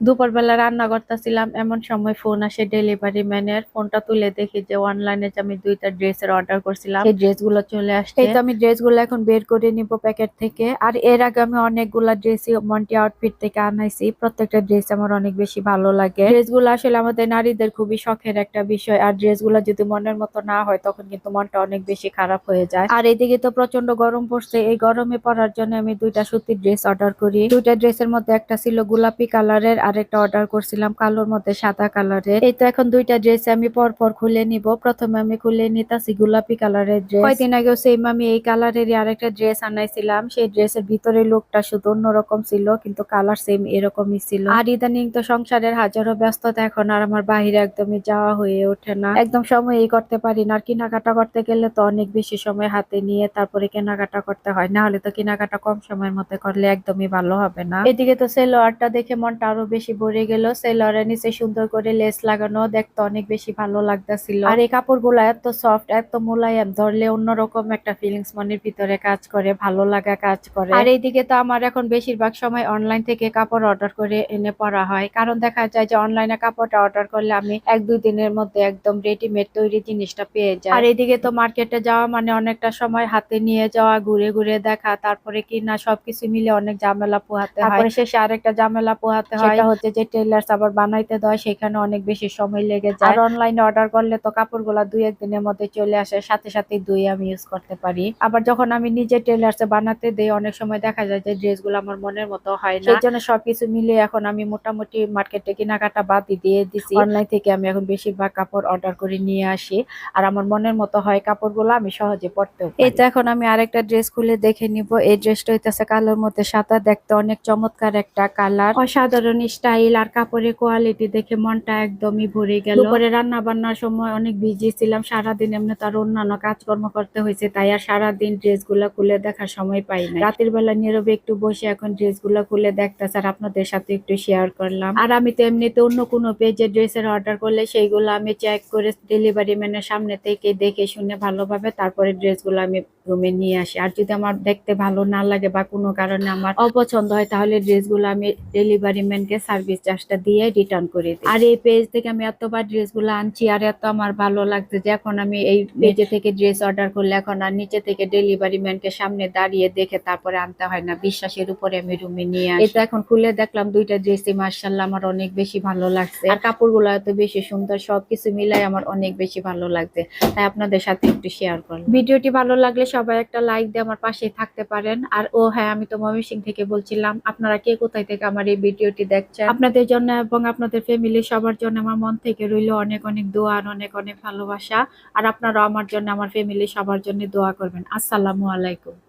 দুপুরবেলা রান্না করতেছিলাম, এমন সময় ফোন আসে ডেলিভারি ম্যানের ফোনটা তুলে দেখি যে অনলাইনে আমি দুইটা ড্রেসের অর্ডার করছিলাম, সেই ড্রেসগুলো চলে আসছে। এই তো আমি ড্রেসগুলো এখন বের করে নিব প্যাকেট থেকে। আর এর আগে আমি অনেকগুলা ড্রেসই মন্টি আউটফিট থেকে আনাইছি। প্রত্যেকটা ড্রেস আমার অনেক বেশি ভালো লাগে। ড্রেসগুলো আসলে আমাদের নারীদের খুবই শখের একটা বিষয়। আর ড্রেসগুলো যদি মনের মতো না হয়, তখন কিন্তু মনটা অনেক বেশি খারাপ হয়ে যায়। আর এদিকে তো প্রচণ্ড গরম পড়ছে। এই গরমে পরার জন্য আমি দুইটা সুতির ড্রেস অর্ডার করি। দুইটা ড্রেসের মধ্যে একটা ছিল গোলাপি কালারের আর একটা অর্ডার করছিলাম, কালোর মধ্যে সাদা কালারের এই তো এখন দুইটা ড্রেস আমি পর পর খুলে নিব। প্রথমে আমি খুলে নিতাছি গোলাপি কালারের ড্রেস কয়দিন আগেও সেম আমি এই কালারেরই আরেকটা ড্রেস আনাইছিলাম। সেই ড্রেসের ভিতরে লোকটা শুধু অন্যরকম ছিল, কিন্তু কালার সেম এরকমই ছিল। আর ইদানিং তো সংসারের হাজারো ব্যস্ততা এখন, আর আমার বাহিরে একদমই যাওয়া হয়ে ওঠে না। একদম সময় এই করতে পারি না। আর কেনাকাটা করতে গেলে তো অনেক বেশি সময় হাতে নিয়ে তারপরে কেনাকাটা করতে হয়। না হলে তো কেনাকাটা কম সময়ের মধ্যে করলে একদমই ভালো হবে না। এদিকে তো সেলোয়ারটা দেখে মনটা আরও বেশি ভরে গেল সেলোয়ারের নিচে সুন্দর করে লেস লাগানো দেখতে অনেক বেশি ভালো লাগতেছিল। আর এই কাপড়গুলো এত সফট এত মোলায়েম ধরলে অন্যরকম একটা ফিলিংস মনের ভিতরে কাজ করে ভালো লাগা কাজ করে। আর এইদিকে তো আমার এখন বেশিরভাগ সময় অনলাইন থেকে কাপড় অর্ডার করে এনে পরা হয়। কারণ দেখা যায় যে অনলাইনে কাপড়টা অর্ডার করলে আমি এক দুই দিনের মধ্যে একদম রেডিমেড তৈরি জিনিসটা পেয়ে যাই। আর এদিকে তো মার্কেটে যাওয়া মানে অনেকটা সময় হাতে নিয়ে যাওয়া ঘুরে ঘুরে দেখা তারপরে কিনা সবকিছু মিলে অনেক ঝামেলা পোহাতে হয়। শেষে আরেকটা ঝামেলা পোহাতে হয়। হচ্ছে যে টেলার্স আবার বানাইতে দেয় সেখানে অনেক বেশি সময় লেগে যায়। আর অনলাইনে অর্ডার করলে তো কাপড়গুলা দুই একদিনের মধ্যে চলে আসে সাথে সাথে দুই আমি ইউজ করতে পারি। আবার যখন আমি নিজে টেলার্সে বানাতে দেই অনেক সময় দেখা যায় যে ড্রেসগুলো আমার মনের মতো হয় না। সেই জন্য সবকিছু মিলে এখন আমি মোটামুটি মার্কেটে কেনাকাটা বাদই দিয়ে দিছি। অনলাইন থেকে আমি এখন বেশিরভাগ কাপড় অর্ডার করে নিয়ে আসি। আর আমার মনের মতো হয় কাপড়গুলো আমি সহজে পরতে এই তো এখন আমি আরেকটা ড্রেস খুলে দেখে নিব। এই ড্রেসটা হইতেছে কালোর মধ্যে সাদা দেখতে অনেক চমৎকার একটা কালার অসাধারণ স্টাইল আর কাপড়ের কোয়ালিটি দেখে মনটা একদমই ভরে গেল। দুপুরে রান্না বান্নার সময় অনেক বিজি ছিলাম, সারাদিন এমনি তার অন্যান্য কাজকর্ম করতে হয়েছে, তাই আর সারাদিন ড্রেসগুলা খুলে দেখার সময় পাই না রাতের বেলা নীরবে একটু বসে এখন ড্রেসগুলা খুলে দেখতেছে আর আপনাদের সাথে একটু শেয়ার করলাম। আর আমি তো এমনিতে অন্য কোনো পেজে ড্রেসের অর্ডার করলে সেইগুলো আমি চেক করে ডেলিভারি ম্যানের সামনে থেকে দেখে শুনে ভালোভাবে তারপরে ড্রেসগুলো আমি রুমে নিয়ে আসি। আর যদি আমার দেখতে ভালো না লাগে বা কোনো কারণে আমার অপছন্দ হয়, তাহলে ড্রেসগুলো আমি ডেলিভারি ম্যানকে সার্ভিস চার্জটা দিয়ে রিটার্ন করে দিই। আর এই পেজ থেকে আমি এতবার ড্রেসগুলো আনছি আর এত আমার ভালো লাগছে যে এখন আমি এই পেজে থেকে ড্রেস অর্ডার করলে এখন আর নিচে থেকে ডেলিভারি ম্যানকে সামনে দাঁড়িয়ে দেখে তারপরে আনতে হয় না। বিশ্বাসের উপরে আমি রুমে নিয়ে আসি। এটা এখন খুলে দেখলাম দুইটা ড্রেসই মার্শাল্লাহ আমার অনেক বেশি ভালো লাগছে। আর কাপড়গুলো এত বেশি সুন্দর, সবকিছু মিলাই আমার অনেক বেশি ভালো লাগছে। তাই আপনাদের সাথে একটু শেয়ার করলাম। ভিডিওটি ভালো লাগলে সবাই একটা লাইক দিয়ে আমার পাশে থাকতে পারেন। আর ও হ্যাঁ আমি তো ময়মনসিং থেকে বলছিলাম, আপনারা কে কোথায় থেকে আমার এই ভিডিওটি দেখছেন? আপনাদের জন্য এবং আপনাদের ফ্যামিলি সবার জন্য আমার মন থেকে রইল অনেক অনেক দোয়া আর অনেক অনেক ভালোবাসা। আর আপনারা আমার জন্য, আমার ফ্যামিলি সবার জন্য দোয়া করবেন। আসসালামু আলাইকুম।